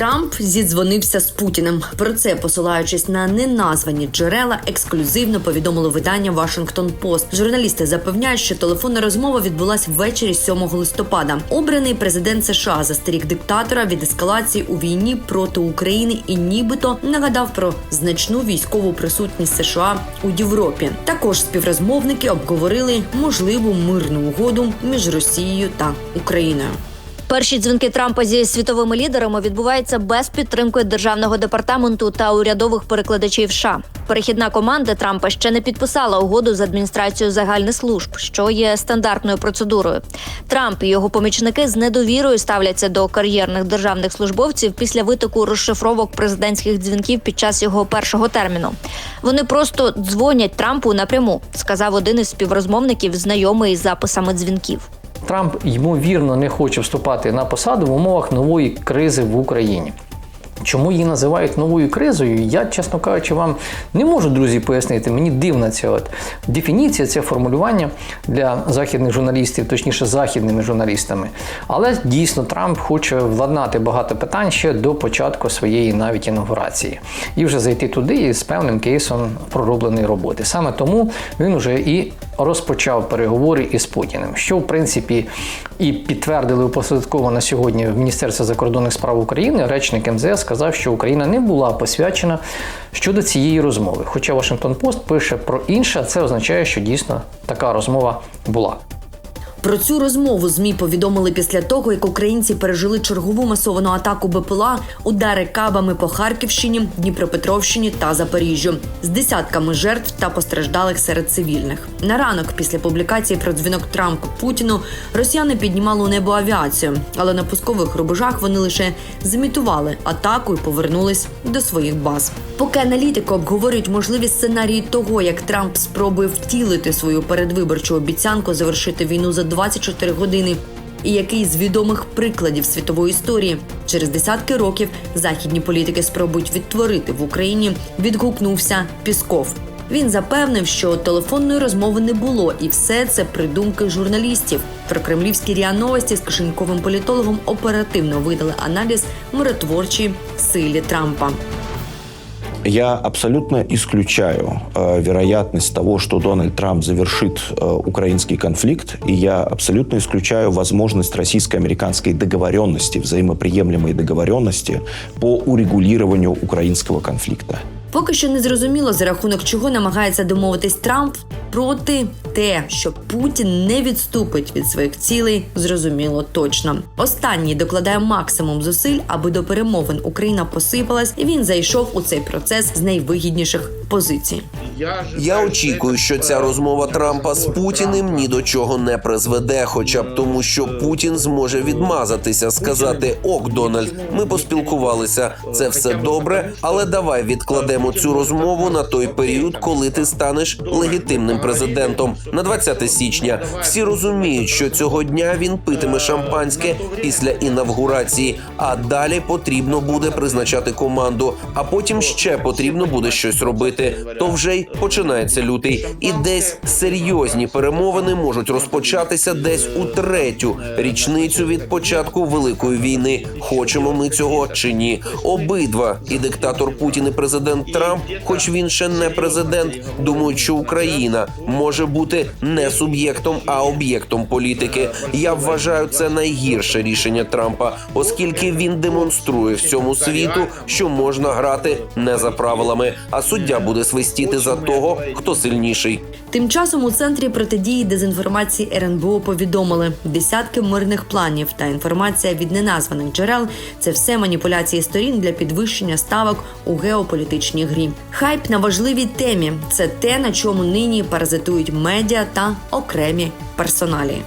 Трамп зідзвонився з Путіним. Про це, посилаючись на неназвані джерела, ексклюзивно повідомило видання Washington Post. Журналісти запевняють, що телефонна розмова відбулася ввечері 7 листопада. Обраний президент США застеріг диктатора від ескалації у війні проти України і нібито нагадав про значну військову присутність США у Європі. Також співрозмовники обговорили можливу мирну угоду між Росією та Україною. Перші дзвінки Трампа зі світовими лідерами відбуваються без підтримки державного департаменту та урядових перекладачів. США. перехідна команда Трампа ще не підписала угоду з адміністрацією загальних служб, що є стандартною процедурою. Трамп і його помічники з недовірою ставляться до кар'єрних державних службовців після витоку розшифровок президентських дзвінків під час його першого терміну. Вони просто дзвонять Трампу напряму, сказав один із співрозмовників, знайомий із записами дзвінків. Трамп ймовірно не хоче вступати на посаду в умовах нової кризи в Україні. Чому її називають новою кризою? Я, чесно кажучи, вам не можу, друзі, пояснити. Мені дивна ця от дефініція, це формулювання для західних журналістів, точніше, західними журналістами. Але дійсно Трамп хоче владнати багато питань ще до початку своєї навіть інаугурації і вже зайти туди з певним кейсом проробленої роботи. Саме тому він вже і розпочав переговори із Путіним, що в принципі і підтвердили опосередково на сьогодні в Міністерстві закордонних справ України. Речник МЗС сказав, що Україна не була посвячена щодо цієї розмови. Хоча Вашингтон Пост пише про інше, це означає, що дійсно така розмова була. Про цю розмову змі повідомили після того, як українці пережили чергову масовану атаку БПЛА, удари кабами по Харківщині, Дніпропетровщині та Запоріжжю з десятками жертв та постраждалих серед цивільних. На ранок після публікації про дзвінок Трампа Путіну росіяни піднімали у небо авіацію, але на пускових рубежах вони лише зімітували атаку і повернулись до своїх баз. Поки аналітики обговорюють можливі сценарії того, як Трамп спробує втілити свою передвиборчу обіцянку завершити війну за 24 години. І який з відомих прикладів світової історії через десятки років західні політики спробують відтворити в Україні, відгукнувся Пісков. Він запевнив, що телефонної розмови не було, і все це придумки журналістів. Про кремлівські ріа новості з кишеньковим політологом оперативно видали аналіз миротворчій силі Трампа. Я абсолютно исключаю э, вероятность того, что Дональд Трамп завершит э, украинский конфликт, и я абсолютно исключаю возможность российско-американской договоренности, взаимоприемлемой договоренности по урегулированию украинского конфликта. Поки що не зрозуміло, за рахунок чого намагається домовитись Трамп проти те, що Путін не відступить від своїх цілей, зрозуміло точно. Останній докладає максимум зусиль, аби до перемовин Україна посипалась, і він зайшов у цей процес з найвигідніших позицій. Я очікую, що ця розмова Трампа з Путіним ні до чого не призведе, хоча б тому, що Путін зможе відмазатися, сказати: Ок, Дональд, ми поспілкувалися. Це все добре, але давай відкладемо цю розмову на той період, коли ти станеш легітимним президентом. На 20 січня всі розуміють, що цього дня він питиме шампанське після інавгурації. А далі потрібно буде призначати команду. А потім ще потрібно буде щось робити. То вже й починається лютий, і десь серйозні перемовини можуть розпочатися десь у третю річницю від початку великої війни. Хочемо ми цього чи ні? Обидва і диктатор Путін і президент Трамп, хоч він ще не президент, думають, що Україна може бути не суб'єктом, а об'єктом політики. Я вважаю це найгірше рішення Трампа, оскільки він демонструє всьому світу, що можна грати не за правилами, а суддя буде свистіти за того, хто сильніший. Тим часом у центрі протидії дезінформації РНБО повідомили десятки мирних планів та інформація від неназваних джерел. Це все маніпуляції сторін для підвищення ставок у геополітичній грі. Хайп на важливій темі це те, на чому нині паразитують медіа та окремі персоналі.